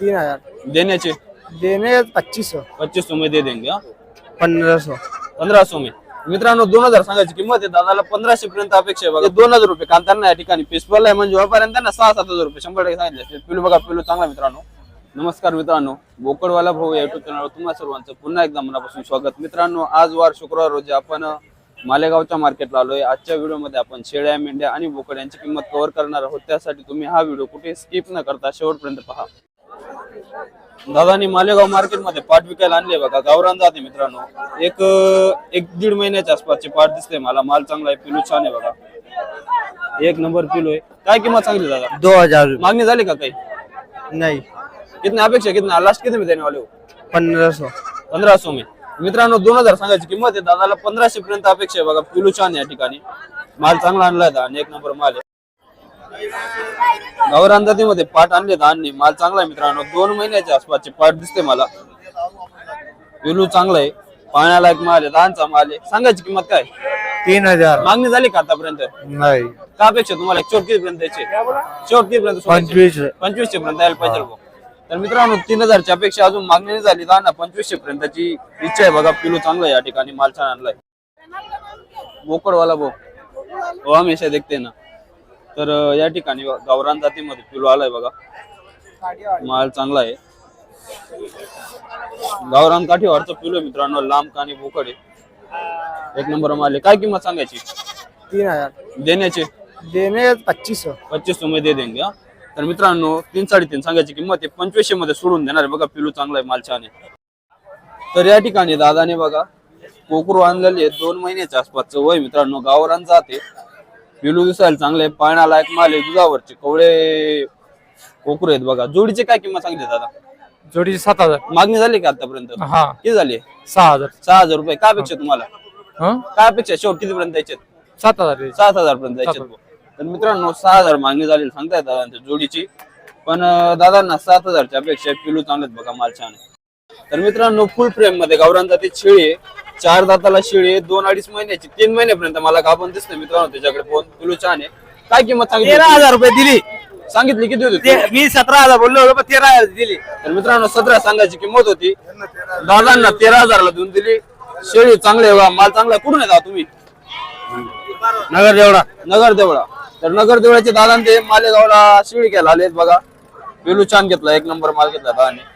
तीन हजार. देण्याचे? देने पच्चीस सौ पच्चीस सौ में दे देंगे हाँ? पंद्रह सौ पंधरा सौ में मित्रांनो दोन हजार सांगायची किंमत आहे. दादाला पंधराशे पर्यंत अपेक्षा आहे बघा. दोन हजार रुपये कांताना या ठिकाणी. पिसपल आहे म्हणजे व्यापाऱ्यांना त्यांना सहा सात हजार रुपये शंभर टक्के सांगितले असतील. पिलू बघा पिलू चांगला मित्रांनो. नमस्कार मित्रांनो. बोकडवाला भाऊ या युट्यूब चॅनलवर तुम्हा सर्वांचं पुन्हा एकदा मनापासून स्वागत. मित्रांनो आज वार शुक्रवार रोजी आपण मालेगावच्या मार्केटला आलोय. आजच्या व्हिडिओमध्ये आपण शेळ्या मेंढ्या आणि बोकड यांची किंमत कव्हर करणार आहोत. त्यासाठी तुम्ही हा व्हिडिओ कुठे स्किप न करता शेवटपर्यंत पहा. दादानी मालेगाव मार्केटमध्ये पाट विकायला आणले बघा गावरान जाते मित्रांनो. एक एक दीड महिन्याच्या आसपासचे पाट दिसते मला माल चांगला आहे पिलू छान आहे बघा. एक नंबर पिलू आहे. काय किंमत सांगली दादा? दो हजार. मागणी झाली का काही? नहीं. कितने अपेक्षा कितना लास्ट कितने में देने वाले हो पंद्रह सौ पंधरा सौ में. मित्रांनो दोन हजार सांगायची किंमत आहे. दादाला पंधराशे पर्यंत अपेक्षा आहे बघा पिलू छान आहे या ठिकाणी. माल चांगला आणलाय आणि एक नंबर माल आहे. जातीमध्ये पाट आणले धान्य माल चांगला आहे मित्रांनो. दोन महिन्याच्या आसपासचे पाट दिसते मला. पिलू चांगला आहे. पाण्यालायक माल आहे. लहानचा माल आहे. सांगायची किंमत काय? तीन हजार. मागणी झाली का आतापर्यंत? नहीं. का अपेक्षा तुम्हाला? शेवट कितीपर्यंत द्यायचे. शेवट कितीपर्यंत? पंचवीस. पंचवीसशे पर्यंत यायला पाहिजे. तर मित्रांनो तीन हजारच्या अपेक्षा अजून मागणी नाही झाली. ना पंचवीसशे पर्यंतची इच्छा आहे बघा. पिलू चांगला आहे या ठिकाणी. माल छान आणलाय. बोकडवाला भाऊ. हो हमेशा देखते ना. तर या ठिकाणी गावरान जातीमध्ये पिलू आलाय बघा. माल चांगला आहे. गावरान काठीवरचं पिलू आहे मित्रांनो लांब कानी बोकड आहे. एक नंबर माल आहे. काय किंमत सांगायची? तीन हजार. देण्याचे? देने पच्चीस पच्चीस सौ मध्ये दे देंगे हा. तर मित्रांनो तीन साडेतीन सांगायची किंमत आहे. पंचवीसशे मध्ये सोडून देणार आहे बघा पिलू चांगला आहे माल छान आहे. तर या ठिकाणी दादाने बघा कोकरू आणलेली दोन महिन्याच्या आसपासचं वय मित्रांनो गावरान जाते पिलू दिसायला चांगले पाण्याला एक माल आहे दुधावरचे कवळे कोकरू आहेत बघा. जोडीचे काय किंमत सांगितली दादा? जोड़ी सात हजार. मागणी झाली का आतापर्यंत? हाँ. किती झाली? सहा हजार. सहा हजार रुपये. काय अपेक्षा तुम्हाला? हाँ? काय अपेक्षा शेवट कितीपर्यंत द्यायचे? सात हजार सात हजार पर्यंत जायचे तर मित्रांनो सहा हजार मागणी झाली सांगताय दादांच्या जोडीची. पण अं, दादांना सात हजारच्या अपेक्षा पिलू चांगलेत बघा माल छान आहे. तर मित्रांनो फुल फ्रेममध्ये गावरान जाती शेळी आहे. चार दाताला शेळी दोन अडीच महिन्याची तीन महिन्यापर्यंत मला गाभण दिसते मित्रांनो त्याच्याकडे फोन पिलू छान आहे. काय किंमत सांगितली तेरह हजार रुपये दिली. सांगितली किती होती? ते- मी सतरा हजार बोललो होतो पण तेरा हजार दिली. तर मित्रांनो सतरा सांगायची किंमत होती. दादांना तेरा हजारला देऊन दिली. शेळी चांगली माल चांगला. कुठून येता तुम्ही? नगर जेवढा नगर देवळा तर नगर देवळाचे दादा ते मालेगावला शिळी घ्यायला आलेत बघा. पेलू छान घेतला एक नंबर माल घेतला दादाने.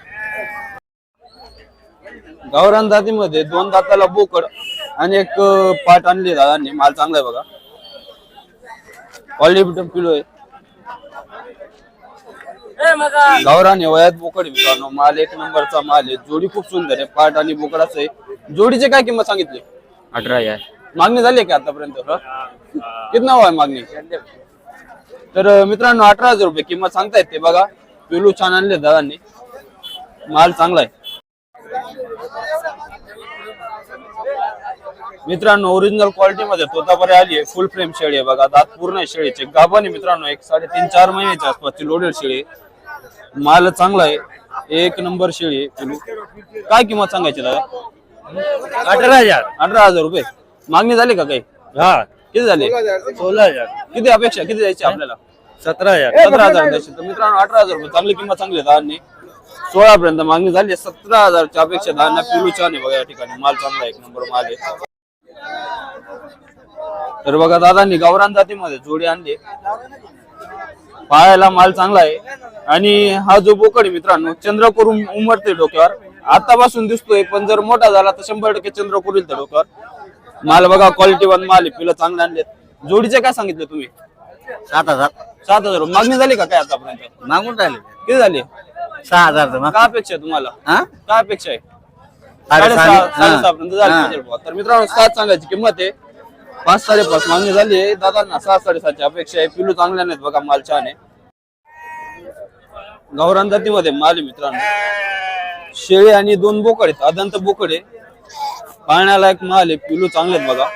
गावरान जातीमध्ये दोन दाताला बोकड आणि एक पाट आणली दादांनी. माल चांगला आहे बघा. क्वालिटी पिलो आहे. गावरान आहे, वयात बोकड मित्रांनो. माल एक नंबरचा माल आहे. जोडी खूप सुंदर आहे. पाट आणि बोकडाचं आहे. जोडीचे काय किंमत सांगितली? अठरा हजार. मागणी झाली आहे का आतापर्यंत? किती नाव आहे मागणी? तर मित्रांनो अठरा हजार रुपये किंमत सांगतायत ते बघा. पिलू छान आणले दादांनी. माल चांगला आहे. मित्रांनो ओरिजिनल क्वालिटी मध्ये तोतापरे आली आहे. फुल फ्रेम शेळी आहे बघा. दात पूर्ण आहे शेळीचे. गाभण आहे मित्रांनो एक साडेतीन चार महिन्याच्या आसपासची लोडेड शेळी आहे. माल चांगला आहे. एक नंबर शेळी आहे. पिलू काय किंमत सांगायची दादा? अठरा हजार. अठरा हजार रुपये. मागणी झाली का काही? हा. किती झाले? सोळा हजार. किती अपेक्षा? किती द्यायची आपल्याला? सतरा हजार. सतरा हजार द्यायची. तर मित्रांनो अठरा हजार रुपये. चांगली किंमत चांगली आहे दहानी सोळा पर्यंत मागणी झाली. सतरा हजारच्या अपेक्षा दहा पिलू छान आहे बघा या ठिकाणी. माल चांगला आहे, एक नंबर माल आहे. तर बघा दादांनी गावरान जातीमध्ये जोडी आणली. पायाला माल चांगला आहे. आणि हा जो बोकड मित्रांनो चंद्रकोर उमरते डोक्यावर. आतापासून दिसतोय पण जर मोठा झाला तर शंभर टक्के चंद्रकोर येईल डोक्यावर. माल बघा क्वालिटी वन माल आहे पिलं चांगले आणलेत. जोडीचे काय सांगितले तुम्ही? सात हजार. सात हजार. मागणी झाली का काय आतापर्यंत? मागून राहिले. किती झाली? सहा हजार काय अपेक्षा आहे तुम्हाला? हा? काय अपेक्षा आहे? साडेसहा- हा. झाली हा. बुवा. तर मित्रांनो सात सांगायची किंमत आहे. पाच साडेपाच मागणी झाली आहे. दादांना सहा साडेसातची अपेक्षा आहे. पिलू चांगल्या नाहीत बघा माल छान आहे. गावरान जातीमध्ये माल आहे मित्रांनो. शेळी आणि दोन बोकड आहेत. अदंत बोकड आहे. पाहण्याला एक माल आहे. पिलू चांगले आहेत बघा.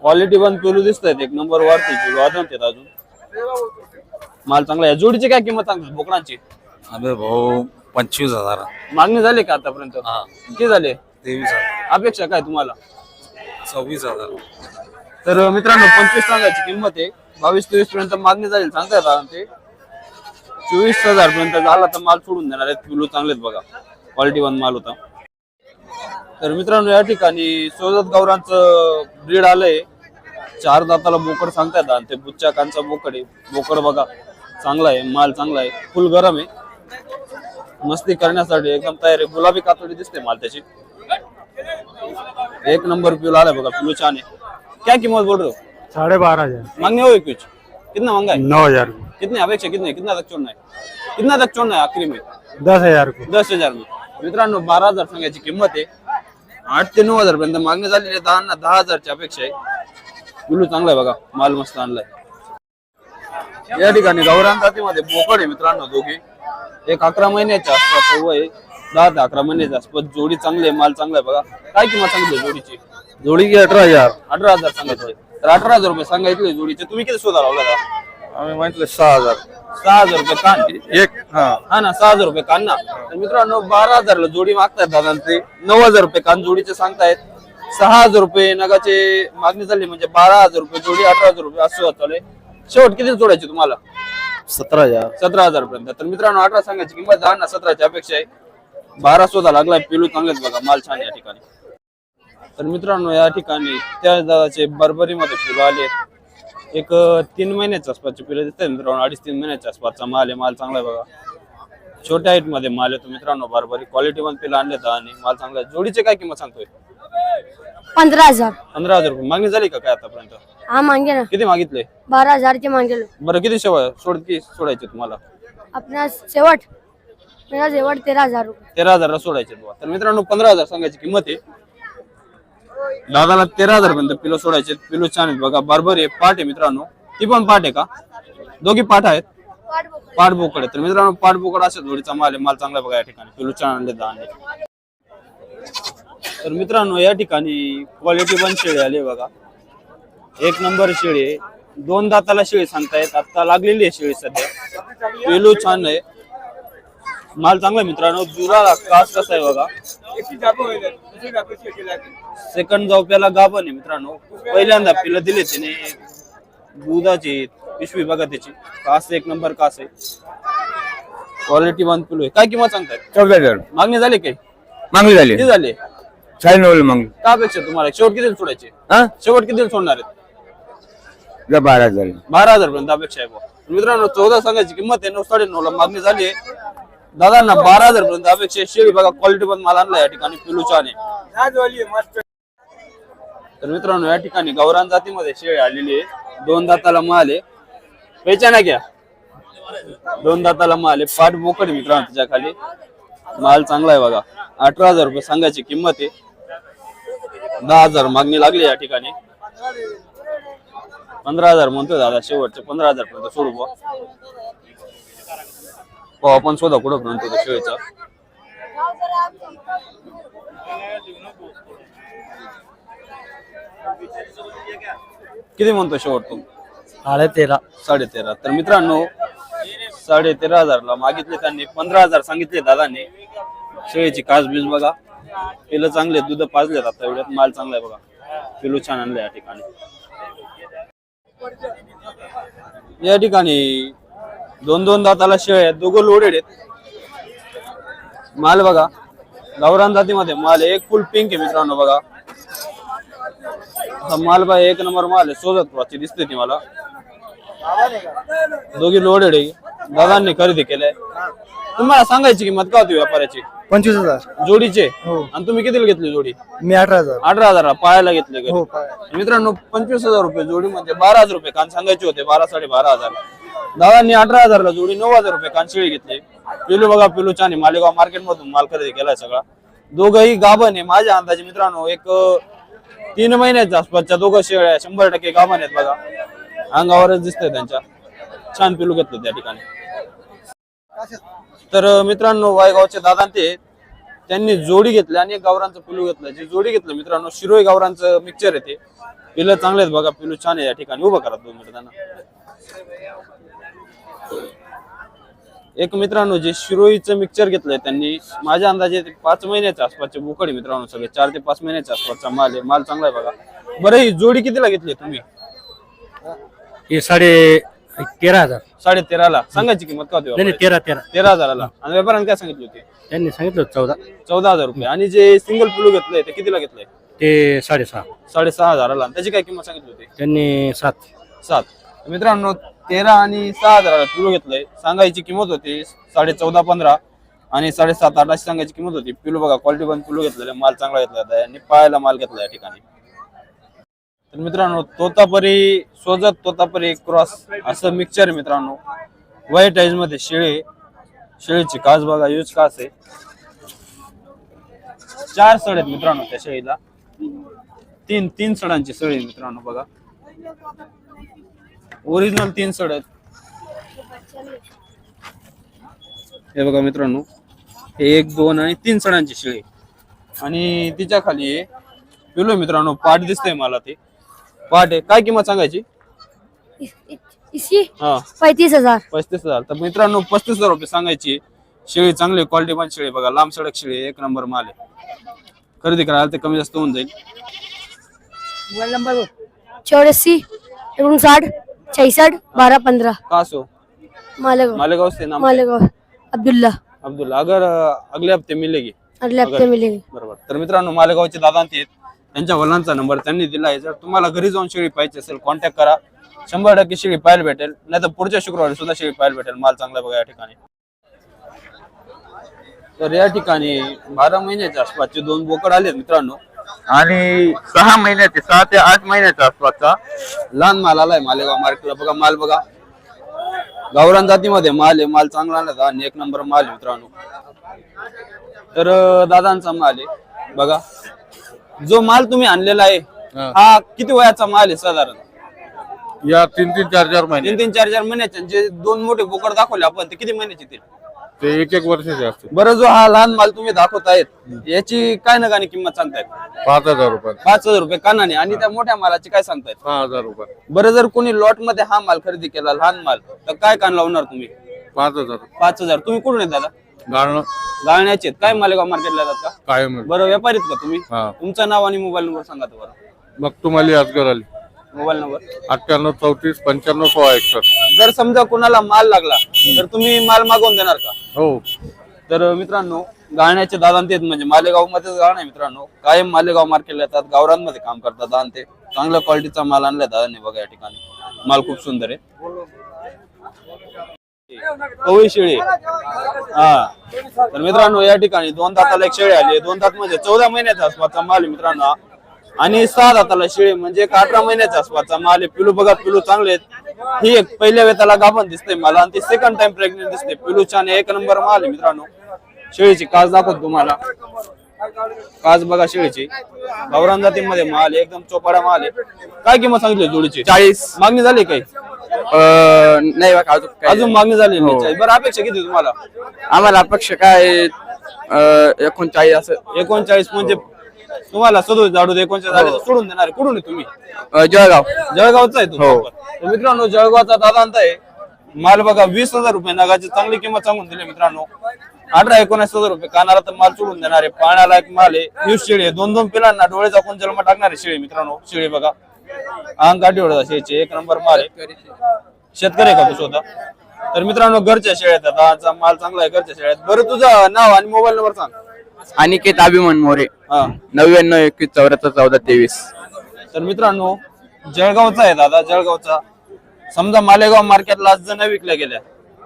क्वालिटी पण पिलू दिसत आहेत एक नंबर वरती पिलू अदंत आहेत अजून. माल चांगला आहे. जोडीची काय किंमत सांगतात? बोकडांची? अबे भाऊ पंचवीस हजार. मागणी झाली का आतापर्यंत? हा. किती झाले? तेवीस हजार. अपेक्षा काय तुम्हाला? सव्वीस हजार. तर मित्रांनो पंचवीस सांगायची किंमत आहे. बावीस तेवीस पर्यंत मागणी झाली सांगता येतात ते चोवीस हजार पर्यंत झाला तर माल सोडून देणार आहेत. पिलू चांगलेत बघा. क्वालिटी वन माल होता. तर मित्रांनो या ठिकाणी सोजत गौरांचं ब्रीड आलंय. चार दाताला बोकड सांगतायत आणि ते बुच्चाकांचा बोकड आहे. बोकड बघा चांगला आहे. माल चांगला आहे. फुल गरम आहे. मस्ती करण्यासाठी एकदम तयार. आहे गुलाबी कातडी दिसते माल त्याची. एक नंबर पिऊल आलाय बघा पिलू छान आहे. क्या किंमत बोल रहे हो साढ़े बारह हजार. मांगने हो कुछ कितना मांगा है नौ हजार. कितने अपेक्षा कितने? कितना तक छोड़ना है कितना तक छोड़ना है आखिरी में? दस हजार को दस हजार मित्रांनो बारा हजार सांगायची किंमत आहे. आठ ते नऊ हजार पर्यंत मागणी झालेली आहे. दहा दहा हजारची अपेक्षा आहे. पिलू चांगला आहे बघा. माल मस्त आणलाय. या ठिकाणी गौरान जातीमध्ये बोकड आहे मित्रांनो दोघे. एक अकरा महिन्याच्या आसपास वय आहे. दहा ते अकरा महिन्याच्या आसपास जोडी चांगली आहे माल चांगला आहे बघा. काय किंमत सांगितली जोडीची? जोडी की अठरा हजार. अठरा हजार सांगितले. तर अठरा हजार रुपये सांगितले जोडीचे. तुम्ही किती शोधा लावला का? आम्ही म्हटलं सहा हजार. सहा हजार रुपये कान एक हा. हा ना सहा हजार रुपये कान ना तर मित्रांनो बारा हजारला जोडी मागतायत दादा ते. नऊ हजार रुपये कान जोडीचे सांगतायत. सहा हजार रुपये नगाचे मागणी झाली म्हणजे बारा हजार रुपये जोडी अठरा हजार रुपये असं चालू शेवट किती जोडायचे तुम्हाला? सतरा हजार. सतरा हजार पर्यंत तर मित्रांनो अठरा सांगायची किंमत दहा ना सतराची अपेक्षा आहे. बारा शोधा लागलाय पिलू चांगलेच बघा माल छान आहे या ठिकाणी. तर मित्रांनो या ठिकाणी त्या दादाचे बरबरीमध्ये फुलं आले. एक तीन महिन्याच्या आसपासचे पिलं दिसतात मित्रांनो अडीच तीन महिन्याच्या आसपासचा माल आहे माल चांगला आहे बघा. छोट्या हाईटमध्ये माल येतो मित्रांनो बरबरी. क्वालिटी वन पिलं आणले आणि माल चांगला आहे. जोडीचे काय किंमत सांगतोय? पंधरा हजार. पंधरा हजार रुपये. मागणी झाली का काय आतापर्यंत? हा मांगे ना. किती मागितले? बारा हजारचे मागेलो. बरं किती शेवा सोड किती सोडायचे तुम्हाला? आपला शेवट मेरा शेवट तेरा हजार रुपये. तेरा हजारला सोडायचे बुवा. तर मित्रांनो पंधरा हजार सांगायची किंमत आहे. दादाला तेरा हजार पर्यंत पिलो सोडायचे पिलो छान आहेत बघा. बरोबर आहे. पाठ आहे मित्रांनो. ती पण पाठ आहे का? दोघी पाठ आहेत. पाठ बोकड. आहे तर मित्रांनो पाठ बोकड असेल जोडीचा माल आहे. माल चांगला आहे बघा या ठिकाणी. पिलो छान आणले दहा आणले तर मित्रांनो या ठिकाणी क्वालिटी पण शेळी आली आहे बघा. एक नंबर शेळी आहे. दोन दाताला शेळी सांगतायत. आता लागलेली आहे शेळी सध्या. पेलू छान आहे. माल चांगला आहे मित्रांनो. जुरा कास कसा आहे बघा. सेकंड जावप्याला गाभण आहे मित्रांनो. पहिल्यांदा पिलं दिले त्याने दुधाची पिशवी बघा त्याची. कास एक नंबर कास आहे. क्वालिटी वन पिलो आहे. काय किंमत सांगताय? चौदा हजार. मागणी झाली काही मागणी झाली. किती झाली? साडे नऊ मग का अपेक्षा तुम्हाला? शेवट किती सोडायचे? हा? शेवट किती सोडणार आहेत? बारा हजार. बारा हजार पर्यंत अपेक्षा आहे बुवा. मित्रांनो चौदा सांगायची किंमत आहे नऊ साडे नऊ ला मागणी झाली आहे. दादांना बारा हजार पर्यंत अपेक्षा आहे. शेळी बघा क्वालिटी पण मला आणला या ठिकाणी पिलू तर मित्रांनो या ठिकाणी गौरान जातीमध्ये शेळी आलेली आहे. दोन दाताला माल आहे. पेचाना घ्या. दोन दाताला माल आहे. पाठ बोकड मित्रांनो त्याच्याखाली. माल चांगला आहे बघा. अठरा हजार रुपये सांगायची किंमत आहे. दहा हजार मागणी लागली या ठिकाणी. पंधरा हजार म्हणतोय दादा शेवटचे पंधरा हजार पर्यंत सोडू बुवा. हो आपण शोधा कुठं पर्यंत होतो शेळीचा किती म्हणतो शेवट तू? साडे तेरा साडे तेरा तर मित्रांनो साडे तेरा हजारला मागितले त्यांनी पंधरा हजार सांगितले दादाने. शेळीची कास बीज बघा. पिलं चांगले दूध पाजले आता एवढ्यात माल चांगला आहे बघा. पिलू छान आणले या ठिकाणी. या ठिकाणी दोन दोन दाताला शेळ आहेत. दोघं लोडेड आहेत. माल बघा. गावरान जातीमध्ये माल एक फुल पिंक आहे मित्रांनो बघा. हा माल बा एक नंबर माल आहे. सोजत दिसते ती मला. दोघी लोडेड आहे. दादांनी खरेदी केलंय. तुम्हाला सांगायची किंमत का होती व्यापाराची? पंचवीस हजार. जोडीचे? हो. आणि तुम्ही कितीला घेतली जोडी? मी अठरा हजार. अठरा हजार पायाला घेतले. हो मित्रांनो पंचवीस हजार रुपये जोडी म्हणजे बारा हजार रुपये कान सांगायचे होते बारा साडे बारा हजार. दादांनी अठरा हजारला जोडी नऊ हजार रुपये कान शेळी घेतली. पिलू बघा पिलू छान आहे. मालेगाव मार्केट मधून माल खरेदी केलाय सगळा. दोघंही गाभण आहे. माझ्या अंदाजे मित्रांनो एक अं, तीन महिन्याच्या आसपासच्या दोघं शेळ्या शंभर टक्के गाभण आहेत बघा. अंगावरच दिसतंय त्यांच्या. छान पिलू घेतलं त्या ठिकाणी. तर मित्रांनो वायगावचे दादा ते त्यांनी जोडी घेतली आणि एक गावरांचं पिलू घेतलं. जे जोडी घेतलं मित्रांनो शिरोई गावरांचं मिक्सचर आहे ते. पिलं चांगले आहेत बघा पिलू छान आहे या ठिकाणी. उभं करा दोन मिनिटं त्यांना. एक मित्रांनो जे शिरोईचं मिक्सचर घेतलंय त्यांनी माझ्या अंदाजे पाच महिन्याच्या आसपासचे बोकड मित्रांनो सगळे. चार ते पाच महिन्याच्या आसपासचा माल आहे. माल चांगला आहे बघा. बरं ही जोडी कितीला घेतली तुम्ही? हे साडे तेरह हजार. साडे तेराला सांगायची किंमत का होती नाही? तेरा तेरा. तेरा हजाराला. आणि व्यापाऱ्याने काय सांगितली होती? त्यांनी सांगितलं होतं चौदा. चौदा हजार रुपये. आणि जे सिंगल पिलू घेतलंय ते कितीला घेतलंय? ते साडेसहा. साडेसहा हजाराला. आणि त्याची काय किंमत सांगितली होती? त्यांनी सात. सात. मित्रांनो तेरा आणि सहा हजाराला पिलू घेतलंय. सांगायची किंमत होती साडे चौदा पंधरा. आणि साडेसात आठ अशी सांगायची किंमत होती. पिलू बघा क्वालिटी पण पिलू घेतलेलं आहे, माल चांगला घेतला होता आणि पायाला माल घेतला या ठिकाणी. तर मित्रांनो तोतापरी सोजत तोतापरी क्रॉस असं मिक्सचर मित्रांनो. व्हाईट आईजमध्ये शेळी शेळीची कास बघा यूज कास आहे. चार सड आहेत मित्रांनो त्या शेळीला. तीन तीन सडांची सळी आहे मित्रांनो बघा. ओरिजिनल तीन सड आहेत. हे बघा मित्रांनो हे एक दोन आणि तीन सडांची शेळी आणि तिच्या खाली पिलो मित्रांनो पाठ दिसतंय मला ते. आहे काय किंमत सांगायची? इस- हा. पैंतीस हजार. पस्तीस हजार. तर मित्रांनो पस्तीस हजार रुपये सांगायची. शेळी चांगली क्वालिटी पण शेळी बघा लांब सडक शेळी आहे, एक नंबर माल आहे. खरेदी करायला ते कमी जास्त होऊन जाईल. चौरासी एकोणसाठ छसठ बारह पंद्रह का असो? मालेगांव. मालेगांव से नाम. मालेगांव. अब्दुल्ला. अब्दुल्ला. अगर अ, अगले हफ्ते मिलेगी. अगले हफ्ते मिलेंगे. बरोबर. तर मित्रांनो मालेगावचे दादा आहेत. त्यांच्या वलांचा नंबर त्यांनी दिला आहे. जर तुम्हाला घरी जाऊन शेळी पाहिजे असेल कॉन्टॅक्ट करा. शंभर टक्के शेळी पाहायला भेटेल. नाही तर पुढच्या शुक्रवारी सुद्धा शेळी पाहायला भेटेल. माल चांगला बघा या ठिकाणी. तर या ठिकाणी बारा महिन्याच्या आसपासचे दोन बोकड आले मित्रांनो. आणि सहा महिन्याचे सहा ते आठ महिन्याच्या आसपासचा लहान माल आलाय मालेगाव मार्केटला. बघा माल बघा. गावरान जातीमध्ये माल आहे. माल चांगला आला आणि एक नंबर माल मित्रांनो. तर दादांचा माल आहे. बघा. जो माल तुम्ही आणलेला आहे हा. किती वयाचा माल आहे साधारण? या तीन तीन चार चार महिने. तीन तीन चार चार महिन्याचे जे दोन मोठे बोकड दाखवले आपण ते किती महिन्याचे ते? ते एक एक वर्षाचे असते बरं जो हा लहान माल तुम्ही दाखवतायत याची काय ना गाणी किंमत सांगतायत? पाच हजार रुपये. पाच हजार रुपये कानाने. आणि त्या मोठ्या मालाची काय सांगतायत? सहा हजार रुपये. बरं जर कोणी लॉटमध्ये हा माल खरेदी केला लहान माल तर काय कान लावणार तुम्ही? पाच हजार. पाच हजार. तुम्ही कुठून येत दादा? गाळणं गाळण्याचे आहेत. काय मालेगाव मार्केटला येतात का कायम आहे. बरं व्यापारीत का तुम्ही? हा. तुमचं नाव आणि मोबाईल नंबर सांगा तर बरं. मग तुम्हाला अजगर आली. Mobile number? अठ्ठ्याण्णव चौतीस पंच्याण्णव सोळा एकसष्ट. जर समजा कोणाला माल लागला तर तुम्ही माल मागवून देणार का? हो. तर मित्रांनो गाण्याचे दादांत आहेत म्हणजे मालेगाव मध्येच गाणं आहे मित्रांनो. कायम मालेगाव मार्केटला येतात गावरांमध्ये काम करतात दादा ते चांगल्या क्वालिटीचा माल आणलाय दादांनी बघा या ठिकाणी. माल खूप सुंदर आहे. कवळी शेळी. हा. तर मित्रांनो या ठिकाणी दोन दाताला एक शेळी आली दोन दात म्हणजे चौदा महिन्याचा आसपासचा माल आहे मित्रांनो. आणि सहा दाताला शेळी म्हणजे एक अठरा महिन्याच्या आसपासचा माल आहे. पिलू बघा पिलू चांगले आहेत. ही एक पहिल्या वेताला गाभण दिसते मला आणि ती सेकंड टाइम प्रेग्नेंट दिसते पिलूच्या आणि एक नंबर माल आहे मित्रांनो. शेळीची काज दाखवतो तुम्हाला. कास बघा शेळीची. गावरान जातीमध्ये माल आहे, एकदम चोपाडा माल आहे. काय किंमत सांगितली जोडीची? चाळीस. मागणी झाली काही? नाही अजून काय अजून मागणी झाली नाही. चाळीस. बरं अपेक्षा किती तुम्हाला? आम्हाला अपक्ष काय? अं, एकोणचाळीस असं. एकोणचाळीस म्हणजे तुम्हाला सदोष झाडू एकोणचाळीस तर सोडून देणार आहे. कुठून आहे तुम्ही? अं, जळगाव. जळगावचा आहे तो. तर मित्रांनो जळगावचा दादा आहे. माल बघा वीस हजार रुपये नगाची चांगली किंमत सांगून दिली मित्रांनो. अठरा एकोणीस हजार रुपये कानाला तर माल सोडून देणार आहे पाण्याला एक माल आहे. ह्यूज शेळी आहे. दोन दोन पिलांना डोळे झाकून जन्म टाकणार शेळी मित्रांनो. शेळी बघा. अंग गाठी ओढत शेळीचे एक नंबर माल आहे. शेतकरी आहे का तू स्वतः? तर मित्रांनो घरच्या शेळ्या आहेत. दादाचा माल चांगला आहे घरच्या शेळ्या आहेत. बरं तुझं नाव आणि मोबाईल नंबर सांग. अनिकेत अभिमन मोरे. हा. नव्याण्णव एकवीस चौऱ्याहत्तर चौदा तेवीस. तर मित्रांनो जळगावचा आहे दादा जळगावचा. समजा मालेगाव मार्केटला जण विकल्या गेल्या.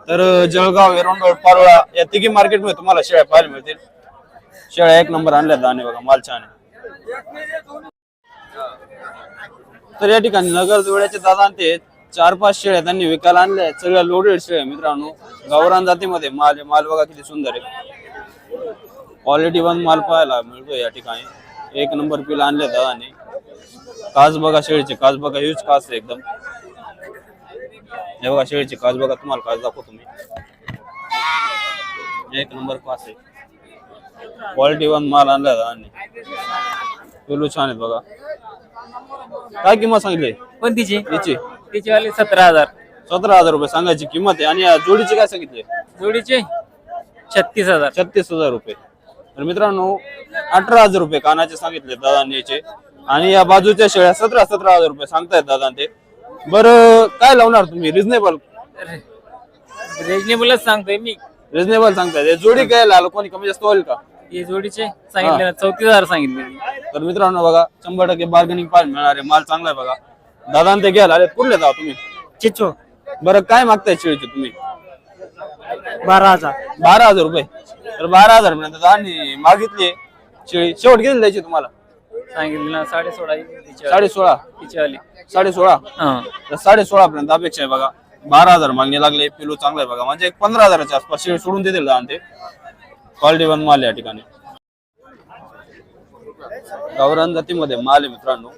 तर जळगाव एरोंडोळ पारोळा या तिघी मार्केटमध्ये तुम्हाला शेळ्या पाहायला मिळतील. शेळ्या एक नंबर आणल्या दाणे बघा माल छान तर या ठिकाणी नगर जोड्याचे दादा ते चार पाच शेळ्या त्यांनी विकायला आणल्या आहेत. सगळ्या लोडेड शेळ्या मित्रांनो. गावरान जातीमध्ये माल माल बघा किती सुंदर आहे. क्वालिटी वन माल पाहायला मिळतो या ठिकाणी. एक नंबर पिला आणले दादाने. काच बघा शेळीचे काच बघा ह्यूज काच एकदम. हे बघा शेळीचे काच बघा तुम्हाला काच दाखवतो मी. एक नंबर काच आहे. क्वालिटी वन माल आणला पिलू छान आहेत बघा. काय किंमत सांगितली? कोणतीची याची तिची. वाली सतरा हजार. सतरा हजार रुपये सांगायची किंमत आहे. आणि या जोडीची काय सांगितली? जोडीचे? छत्तीस हजार. छत्तीस हजार रुपये. तर मित्रांनो अठरा हजार रुपये कानाचे सांगितले दादांनी याचे. आणि या बाजूच्या शेळ्या सतरा सतरा हजार रुपये सांगतायत दादा ते. बरं काय लावणार तुम्ही? रिझनेबल रिजनेबलच सांगतोय मी. रिजनेबल सांगताय. जोडी काय आलं कोणी कमी जास्त होईल का? हे जोडीचे सांगितले चौतीस हजार सांगितले. तर मित्रांनो बघा शंभर टक्के बार्गेनिंग पाहायला मिळणार आहे. माल चांगला आहे बघा. दादा ते घ्यायला अरे कुठले जाऊ तुम्ही? चिचो. बरं काय मागताय शेळीचे तुम्ही? बारा हजार. बारा हजार रुपये. तर बारा हजार पर्यंत दादांनी मागितली शेळी शेवट किती द्यायची तुम्हाला? सांगितले ना साडे सोळा साडे सोळा तिची आली. साडे सोळा हा. तर साडे सोळा पर्यंत अपेक्षा आहे बघा. बारा हजार मागणी लागले पिलू चांगला आहे बघा. म्हणजे एक पंधरा हजाराच्या आसपास शेळी सोडून देतील दादा ते क्वालिटी वन माल या ठिकाणी. गावरान जातीमध्ये माल आहे मित्रांनो.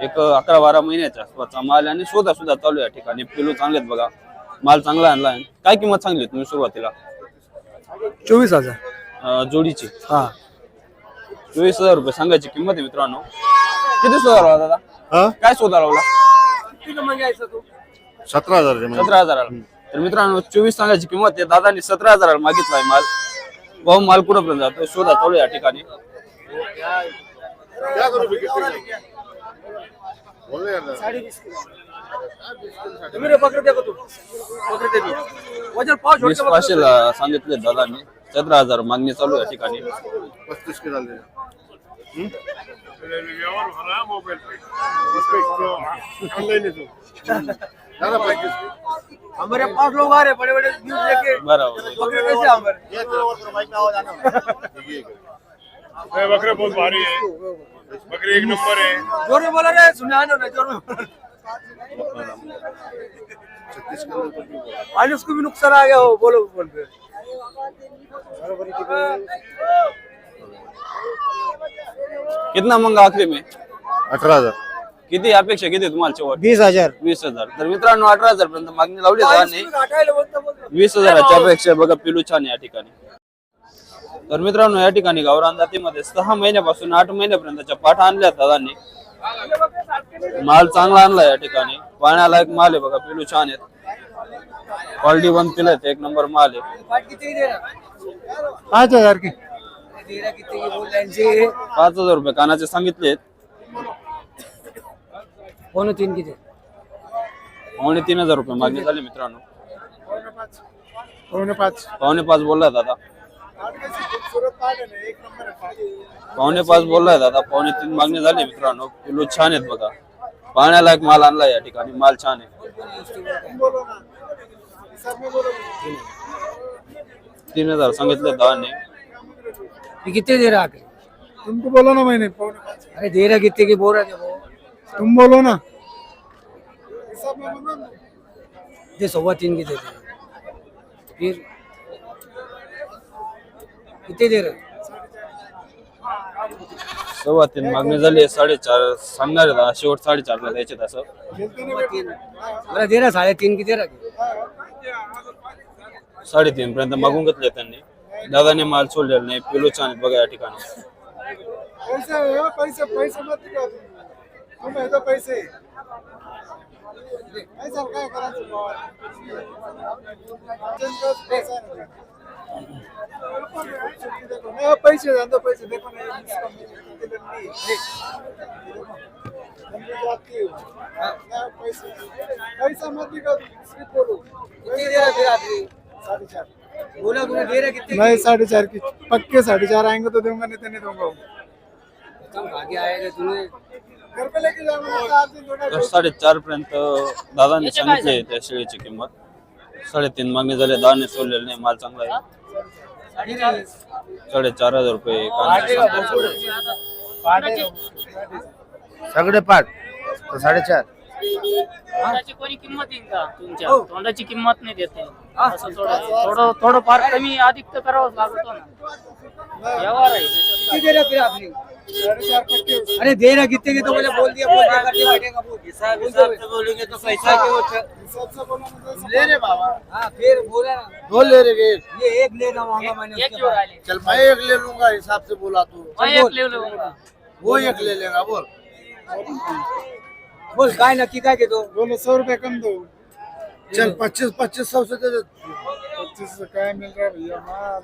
एक अकरा बारा महिन्याच्या आसपासचा माल आहे आणि शोधा सुद्धा चालू या ठिकाणी. पिलू चांगले आहेत बघा. माल चांगला आणला आहे. काय किंमत सांगली तुम्ही सुरुवातीला? चोवीस हजार. अं, जोडीची. हा. चोवीस हजार रुपये सांगायची किंमत आहे मित्रांनो. किती शोधा लावला दादा काय शोधा लावला सतरा हजार सतरा हजाराला तर मित्रांनो चोवीस सांगायची किंमत आहे. दादानी सतरा हजाराला मागितलाय माल. भाऊ माल कुठं जातो शोधा चालू आहे या ठिकाणी वीस पाचशेला सांगितले दादांनी. सतरा हज़ार मागणी चालू आहे या ठिकाणी. पस्तीस के डाल हमारे पास लोग आ रहे बड़े बड़े न्यूज़ लेके। बरोबर. पकड़े कैसे हमारे? बकरे बहुत भारी है। बकरे एक नंबर है। ज़ोर में बोला रहे सुने आने ना ज़ोर में बोला रहे। आज उसको भी नुकसान आ गया हो बोलो बोल पे। कितना मंगा आखरी में? अठरा हजार. किती अपेक्षा किती तुम्हाला शेवट वीस हजार. वीस हजार. तर मित्रांनो अठरा हजार पर्यंत मागणी लावली वीस हजाराच्या अपेक्षा बघा पिलू छान आहे या ठिकाणी. तर मित्रांनो या ठिकाणी गावरान जातीमध्ये सहा महिन्यापासून आठ महिन्यापर्यंतच्या पाठ आणल्या दादांनी. माल चांगला आणला या ठिकाणी. पाण्याला एक माल आहे बघा पिलू छान आहेत. क्वालिटी वन पिल आहेत एक नंबर माल आहे. पाच हजार की. हैं पाच हजार रुपये कानाचे सांगितले पौने तीन की दे पावणे तीन हजार रुपये मागणी झाली मित्रांनो. पावणे पाच. पावणे पाच बोललाय दादा. पावणे पाच बोललाय दादा. पावणे तीन मागणी झाली मित्रांनो. पिलू छान आहेत बघा. पाण्याला एक माल आणला या ठिकाणी. माल छान आहे. तीन हजार सांगितले दहाने. ये कितने दे रहा आके तुमको बोलो ना मैंने पौने पाच अरे दे रहा कितने की बोल रहा था वो तुम बोलो ना. दे सवा तीन की दे दे फिर. कितने दे रहे सव्वा तीन मागणी झाली आहे. साडेचार सांगणार आहेत, शेवट साडेचारला द्यायचे तसं अरे दे रहा साढ़े तीन की दे रहा साडेतीन पर्यंत मागून घेतले त्यांनी. दादाने माल सोडलेला नाही पिलू छान आहेत बघा या ठिकाणी. पैसे पैसे पैसे मत तुम है तो पैसे पैसा. काय करायचं पैसे जातो पैसे. देखो पैसा मत दिखा सिर्फ बोलो कितने दे रहा फिर आदमी साढ़े चार बोला. तूने दे रहा कितने नहीं साढ़े चार की। पक्के साढ़े चार आएँगे तो दूँगा नहीं तो नहीं दूँगा। तुम आगे आएगा तूने घर पे लेके जाऊँगा चार पर्यंत दादाने सांगितले त्या शेळीची किंमत। साडेतीन मागणी झाली दादाने सोडलेले नाही माल चांगला आहे। साडेचार हज़ार रुपये. सगळे पाच तर साडेचार तोंडाची किंमत नाही देते असं थोडं थोडं थोडं फार कमी अधिक तर करावंच लागतो ना. व्यवहार आहे. कितने दे रहा फिर आपने साढ़े चार पक्के अरे दे रहा कितने की तो बोले बोल दिया बोल दिया करके बैठेगा बोल? हिसाब हिसाब से बोलेंगे तो पैसा के वो ले रे बाबा। हाँ फिर बोला ना। दो ले रहे ये एक लेना मांगा मैंने एक चल मैं एक ले लूँगा हिसाब से बोला तू। मैं एक ले लूँगा। वो एक ले लेगा बोल। बोल काय नक्की काय घेतो? बोलो सौ रुपए कम दो। चल पच्चीस पच्चीस सौ से दे दे। पच्चीस से क्या मिल रहा है भैया माल?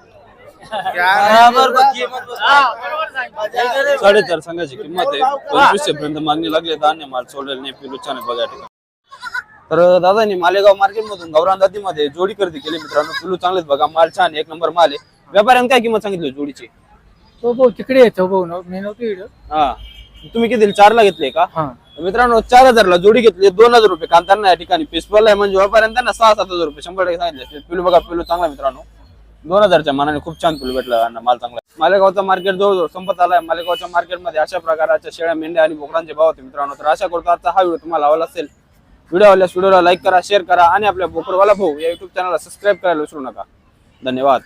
साडेचार सांगायची किंमत आहे पंचवीसशे पर्यंत मागणी लागली दाणे माल सोडलेले नाही पिलू छान आहे बघा तर दादानी मालेगाव मार्केट मधून गौरानमध्ये जोडी खरेदी केली मित्रांनो पिलू चांगलेच बघा माल छान एक नंबर माल आहे. व्यापाऱ्यांनी काय किंमत सांगितली जोडीची? तो भाऊ तिकडे येतो भाऊ ना मी नव्हतो हा. तुम्ही किती चारला घेतले का? हा. मित्रांनो चार हजारला जोडी घेतली दोन हजार रुपये कांताना या ठिकाणी. पिसपल आहे म्हणजे व्यापाऱ्यांनी त्यांना सहा सात हजार रुपये शंभर टक्के सांगितले असतील. पिलू बघा पिलू चांगला मित्रांनो. दोन हजारच्या मानाने खूप छान पिलू भेटला यांना माल चांगला. मालेगावचा मार्केट जवळजवळ संपत आलाय. मालेगावच्या मार्केटमध्ये अशा प्रकारच्या शेळ्या मेंढ्या आणि बोकडांचे भाव होते मित्रांनो. तर आशा करतो आजचा हा व्हिडिओ तुम्हाला आवडला असेल व्हिडिओ आवडल्यास व्हिडिओला लाईक करा शेअर करा आणि आपल्या बोकरवाला भाऊ या युट्यूब चॅनलला सबस्क्राईब करायला विसरू नका. धन्यवाद.